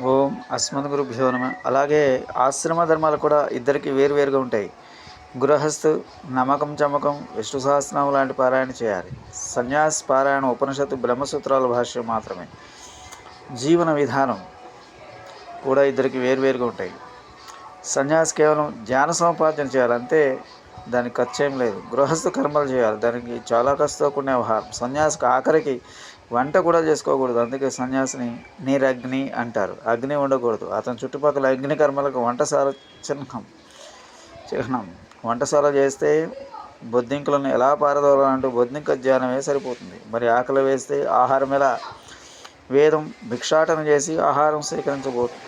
ఓం అస్మద్ గురుభ్యో నమ. అలాగే ఆశ్రమ ధర్మాలు కూడా ఇద్దరికి వేరువేరుగా ఉంటాయి. గృహస్థు నమ్మకం చమ్మకం విష్ణు సహస్రం లాంటి పారాయణ చేయాలి. సన్యాస్ పారాయణ ఉపనిషత్తు బ్రహ్మసూత్రాల భాష్యం మాత్రమే. జీవన విధానం కూడా ఇద్దరికి వేరువేరుగా ఉంటాయి. సన్యాస్ కేవలం ధ్యాన సముపార్జన చేయాలి అంతే దానికి ఖర్చు ఏం లేదు. గృహస్థ కర్మలు చేయాలి దానికి చాలా ఖర్చుతో కూడిన వ్యవహారం. సన్యాసికి ఆఖరికి వంట కూడా చేసుకోకూడదు. అందుకే సన్యాసిని నీరగ్ని అంటారు. అగ్ని ఉండకూడదు. అతని చుట్టుపక్కల అగ్ని కర్మలకు వంటశాల చిహ్నం. చిహ్నం. వంటశాల చేస్తే బొద్దింకలను ఎలా పారదోలాలంటూ బొద్దింక ధ్యానమే సరిపోతుంది. మరి ఆకలి వేస్తే ఆహారం ఎలా? వేదం భిక్షాటన చేసి ఆహారం స్వీకరించబోతుంది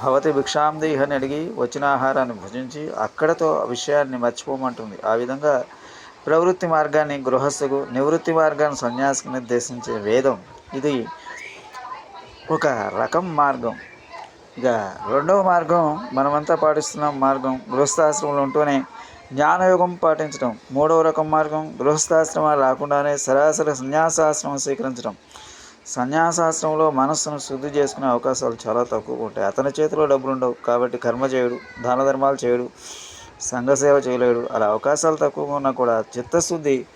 భవతి భిక్షాందేహని అడిగి వచ్చిన ఆహారాన్ని భుజించి అక్కడతో ఆ విషయాన్ని మర్చిపోమంటుంది. ఆ విధంగా ప్రవృత్తి మార్గాన్ని గృహస్థకు నివృత్తి మార్గాన్ని సన్యాసికి నిర్దేశించే వేదం. ఇది ఒక రకం మార్గం. ఇక రెండవ మార్గం మనమంతా పాటిస్తున్న మార్గం. గృహస్థాశ్రమంలో ఉంటూనే జ్ఞానయోగం పాటించడం మూడవ రకం మార్గం గృహస్థాశ్రమాలు రాకుండానే సరాసరి సన్యాసాశ్రమం స్వీకరించడం సన్యాసాశ్రమంలో మనస్సును శుద్ధి చేసుకునే అవకాశాలు చాలా తక్కువ ఉంటాయి. అతని చేతిలో డబ్బులు ఉండవు కాబట్టి కర్మ చేయడు దాన ధర్మాలు చేయడు. సంఘసేవ చేయలేడు. అలా అవకాశాలు తక్కువగా ఉన్నా కూడా చిత్తశుద్ధి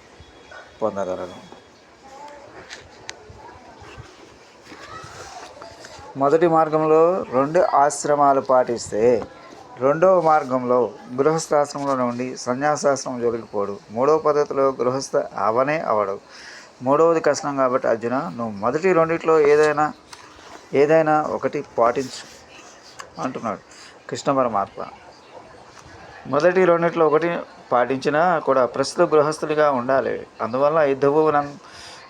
పొందగలడు మొదటి మార్గంలో రెండు ఆశ్రమాలు పాటిస్తే రెండవ మార్గంలో గృహస్థాశ్రమంలో నుండి సన్యాసాశ్రమం జోలికిపోడు మూడవ పద్ధతిలో గృహస్థ అవనే అవడు. మూడవది కష్టం కాబట్టి అర్జున నువ్వు మొదటి రెండిట్లో ఏదైనా ఏదైనా ఒకటి పాటించు అంటున్నాడు కృష్ణ పరమాత్మ. మొదటి రెండిట్లో ఒకటి పాటించినా కూడా ప్రస్తుత గృహస్థుడిగా ఉండాలి. అందువల్ల యుద్ధభూవనం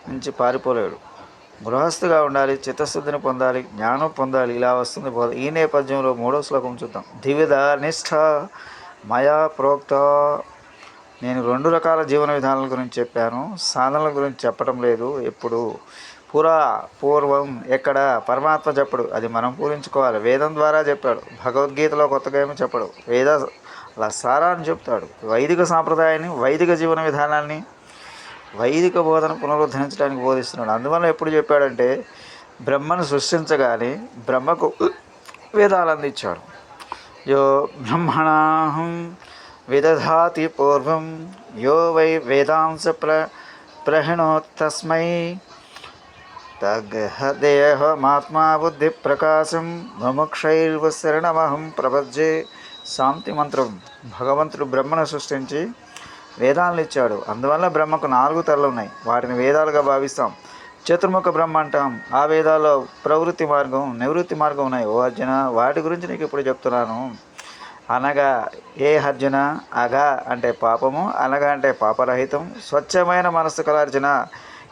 నుంచి పారిపోలేడు. గృహస్థుగా ఉండాలి చిత్తశుద్ధిని పొందాలి జ్ఞానం పొందాలి ఇలా వస్తుంది బోధ. ఈ నేపథ్యంలో మూడో శ్లోకం చూద్దాం. దివిధ నిష్ఠ మయా ప్రోక్త. నేను రెండు రకాల జీవన విధానాల గురించి చెప్పాను. సాధనల గురించి చెప్పడం లేదు. ఎప్పుడు? పురా పూర్వం ఎక్కడ? పరమాత్మ చెప్పడు. అది మనం పూరించుకోవాలి. వేదం ద్వారా చెప్పాడు. భగవద్గీతలో కొత్తగా ఏమి చెప్పడు. వేద అలా సారా అని చెప్తాడు. వైదిక సాంప్రదాయాన్ని వైదిక జీవన విధానాన్ని వైదిక బోధన పునరుద్ధరించడానికి బోధిస్తున్నాడు. అందువల్ల ఎప్పుడు చెప్పాడంటే బ్రహ్మను సృష్టించగానే బ్రహ్మకు వేదాలు అందించాడు. యో బ్రహ్మణాహం విదధాతి పూర్వం యో వై వేదాంశ ప్ర ప్రహిణోత్తస్మై తగ్గదేహమాత్మా బుద్ధి ప్రకాశం ముముక్షైర్వ శరణమహం ప్రపంచే శాంతి మంత్రం. భగవంతుడు బ్రహ్మను సృష్టించి వేదాలను ఇచ్చాడు. అందువల్ల బ్రహ్మకు నాలుగు తరలు ఉన్నాయి. వాటిని వేదాలుగా భావిస్తాం. చతుర్ముఖ బ్రహ్మ అంటాం. ఆ వేదాల్లో ప్రవృత్తి మార్గం నివృత్తి మార్గం ఉన్నాయి. ఓ అర్జున వాటి గురించి నీకు ఇప్పుడు చెప్తున్నాను. అనగా ఏ అర్జున అగా అంటే పాపము అనగా అంటే పాపరహితం స్వచ్ఛమైన మనస్సు కల అర్జున.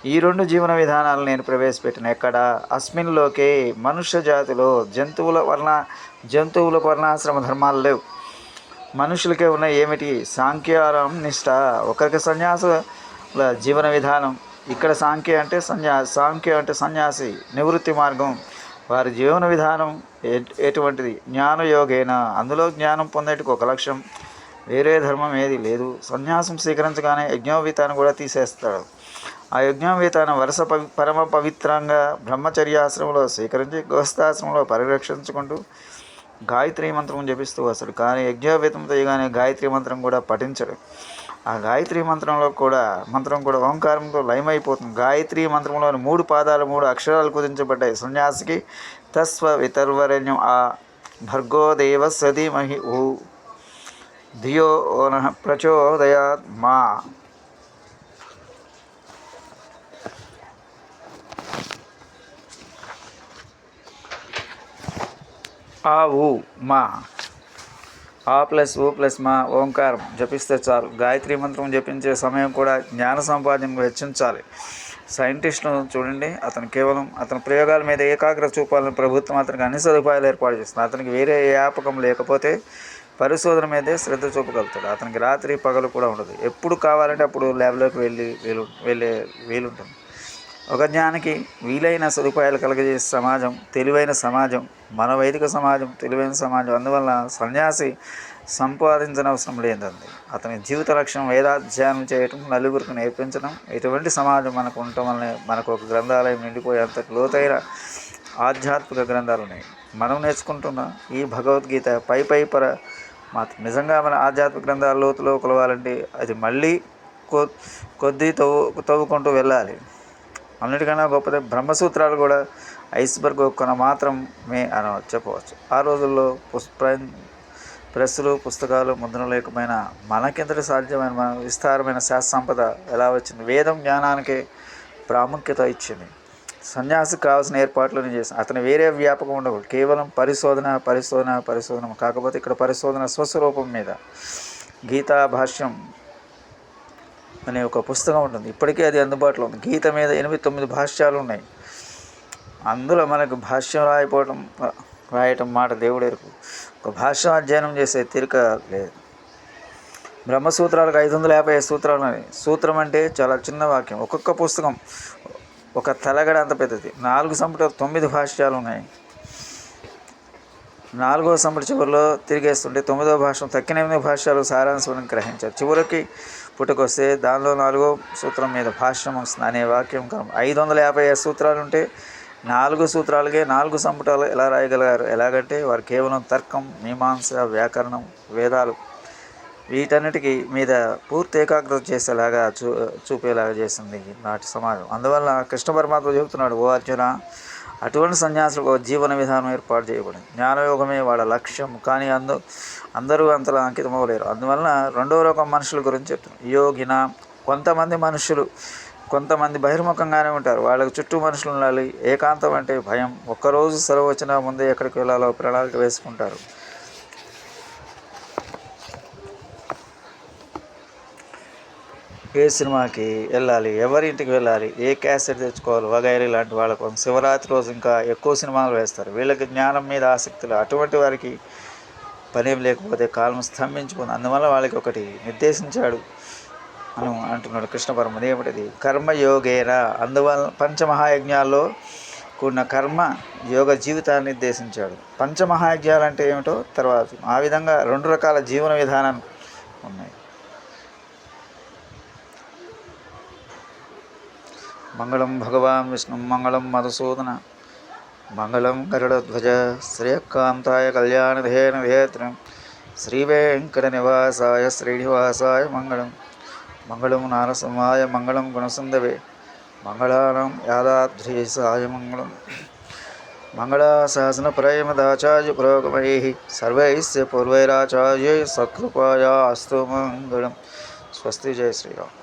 ఈ రెండు జీవన విధానాలు నేను ప్రవేశపెట్టిన ఎక్కడ? అస్మిన్లోకే మనుష్య జాతిలో జంతువుల వర్ణ జంతువుల వర్ణాశ్రమ ధర్మాలు లేవు. మనుషులకే ఉన్న ఏమిటి? సాంఖ్యారం నిష్ట. ఒకరికి సన్యాసుల జీవన విధానం. ఇక్కడ సాంఖ్య అంటే సన్యా సాంఖ్య అంటే సన్యాసి నివృత్తి మార్గం. వారి జీవన విధానం ఎటువంటిది? జ్ఞానయోగేన. అందులో జ్ఞానం పొందేటికి ఒక లక్ష్యం. వేరే ధర్మం ఏది లేదు. సన్యాసం స్వీకరించగానే యజ్ఞోవితాన్ని కూడా తీసేస్తాడు. ఆ యజ్ఞోపీతాన్ని వరుస పవి పరమ పవిత్రంగా బ్రహ్మచర్యాశ్రమంలో స్వీకరించి గృహస్థాశ్రమంలో పరిరక్షించుకుంటూ గాయత్రి మంత్రం జపిస్తూ వస్తాడు. కానీ యజ్ఞోపేతం చేయగానే గాయత్రి మంత్రం కూడా పఠించడు. ఆ గాయత్రి మంత్రంలో కూడా మంత్రం కూడా ఓంకారంతో లయమైపోతుంది. గాయత్రి మంత్రంలోని మూడు పాదాలు మూడు అక్షరాలు కుదించబడ్డాయి. సన్యాసికి తస్వ వితర్వరణ్యం ఆ భర్గోదేవ సధీమహి ఊ ధియో ప్రచోదయాత్ మా ఆ ఊ మా. ఆ ప్లస్ ఓ ప్లస్ మా ఓంకారం. జపిస్తే చాలు. గాయత్రి మంత్రం జపించే సమయం కూడా జ్ఞాన సంపాదనకు వెచ్చించాలి. సైంటిస్ట్ను చూడండి. అతను కేవలం అతని ప్రయోగాల మీద ఏకాగ్రత చూపాలని ప్రభుత్వం అతనికి అన్ని సదుపాయాలు ఏర్పాటు చేస్తుంది అతనికి వేరే ఏ వ్యాపకం లేకపోతే పరిశోధన మీదే శ్రద్ధ చూపగలుగుతాడు. అతనికి రాత్రి పగలు కూడా ఉండదు. ఎప్పుడు కావాలంటే అప్పుడు ల్యాబ్లోకి వెళ్ళి వీలు వెళ్ళే వీలుంటుంది. ఒకజ్ఞానికి వీలైన సదుపాయాలు కలగజేసే సమాజం తెలివైన సమాజం మన వైదిక సమాజం తెలివైన సమాజం. అందువల్ల సన్యాసి సంపాదించనవసరం లేదండి. అతని జీవిత లక్ష్యం వేదాధ్యయనం చేయటం నలుగురికి నేర్పించడం ఇటువంటి సమాజం మనకు ఉండటం వల్లనే మనకు ఒక గ్రంథాలయం నిండిపోయేంత లోతైన ఆధ్యాత్మిక గ్రంథాలు ఉన్నాయి. మనం నేర్చుకుంటున్న ఈ భగవద్గీత పై పై పర మాత్రం నిజంగా మన ఆధ్యాత్మిక గ్రంథాల లోతులో కొలవాలంటే అది మళ్ళీ కొద్ది తవ్వు తవ్వుకుంటూ వెళ్ళాలి. అన్నిటికన్నా గొప్పది బ్రహ్మసూత్రాలు కూడా ఐస్బర్గ్ కొన మాత్రమే అని చెప్పవచ్చు. ఆ రోజుల్లో పుస్ ప్రెస్సులు పుస్తకాలు ముద్రణ లేకమైన మనకింతటి సాధ్యమైన మన విస్తారమైన శాస్త్ర సంపద ఎలా వచ్చింది? వేదం జ్ఞానానికి ప్రాముఖ్యత ఇచ్చింది. సన్యాసికి కావాల్సిన ఏర్పాట్లను చేసిన అతను వేరే వ్యాపకం ఉండకూడదు. కేవలం పరిశోధన పరిశోధన పరిశోధన. కాకపోతే ఇక్కడ పరిశోధన స్వస్వరూపం మీద గీతా భాష్యం అనే ఒక పుస్తకం ఉంటుంది. ఇప్పటికే అది అందుబాటులో ఉంది. గీత మీద ఎనిమిది తొమ్మిది భాష్యాలు ఉన్నాయి అందులో మనకు భాష్యం రాయిపోవటం రాయటం మాట దేవుడెరుకు ఒక భాష్యం అధ్యయనం చేసే తీరిక లేదు. బ్రహ్మసూత్రాలకు ఐదు వందల యాభై సూత్రాలు ఉన్నాయి. సూత్రం అంటే చాలా చిన్న వాక్యం. ఒక్కొక్క పుస్తకం ఒక తలగడ అంత పెద్దది. నాలుగు సంపుట తొమ్మిది భాష్యాలు ఉన్నాయి. నాలుగో సంపుట చివరిలో తిరిగేస్తుంటే తొమ్మిదవ భాష తక్కిన ఎనిమిది భాష్యాలు సారాంశం గ్రహించారు. చివరికి పుట్టుకొస్తే దానిలో నాలుగో సూత్రం మీద భాష్యం వస్తుంది అనే వాక్యం ఐదు వందల యాభై సూత్రాలు ఉంటే నాలుగు సూత్రాలకే నాలుగు సంపుటాలు ఎలా రాయగలిగారు? ఎలాగంటే వారు కేవలం తర్కం మీమాంస వ్యాకరణం వేదాలు వీటన్నిటికీ మీద పూర్తి ఏకాగ్రత చేసేలాగా చూ చూపేలాగా చేసింది నాటి సమాజం. అందువల్ల కృష్ణ పరమాత్మ చెబుతున్నాడు ఓ అర్జున అటువంటి సన్యాసులకు జీవన విధానం ఏర్పాటు చేయబడింది. జ్ఞానయోగమే వాళ్ళ లక్ష్యం. కానీ అందు అందరూ అంతలా అంకితం అవ్వలేరు అందువలన రెండో రకం మనుషుల గురించి చెప్తున్నాం. యోగిన కొంతమంది మనుషులు కొంతమంది బహిర్ముఖంగానే ఉంటారు. వాళ్ళకి చుట్టూ మనుషులు ఉండాలి. ఏకాంతం అంటే భయం. ఒక్కరోజు సెలవు వచ్చినా ముందే ఎక్కడికి వెళ్ళాలో ప్రణాళిక వేసుకుంటారు. ఏ సినిమాకి వెళ్ళాలి ఎవరి ఇంటికి వెళ్ళాలి ఏ క్యాసెట్ తెచ్చుకోవాలి వగైరి లాంటి వాళ్ళకు శివరాత్రి రోజు ఇంకా ఎక్కువ సినిమాలు వేస్తారు. వీళ్ళకి జ్ఞానం మీద ఆసక్తులు అటువంటి వారికి పనేం లేకపోతే కాలం స్తంభించుకుంది. అందువల్ల వాళ్ళకి ఒకటి నిర్దేశించాడు అని అంటున్నాడు కృష్ణ పరమ ఏమిటిది? కర్మయోగేన? అందువల్ల పంచమహాయజ్ఞాల్లో కూడిన కర్మ యోగ జీవితాన్ని నిర్దేశించాడు. పంచమహాయజ్ఞాలు అంటే ఏమిటో తర్వాత ఆ విధంగా రెండు రకాల జీవన విధానం ఉన్నాయి. మంగళం భగవాన్ విష్ణు మంగళం మధుసూదన మంగళం గరుడధ్వజ శ్రేయకాంతాయ కళ్యాణధేన ధేత్రం శ్రీ నివాసాయ శ్రీనివాసాయ మంగళం మంగళం నారసింహాయ మంగళం గుణసుందవే మంగళానం యాదాద్రీసాయ మంగళం. మంగళాశాసనప్రయమదాచార్య పురోగమై సర్వైస్య పూర్వైరాచార్య సత్కృపాయా మంగళం. స్వస్తి జయ శ్రీరామ్.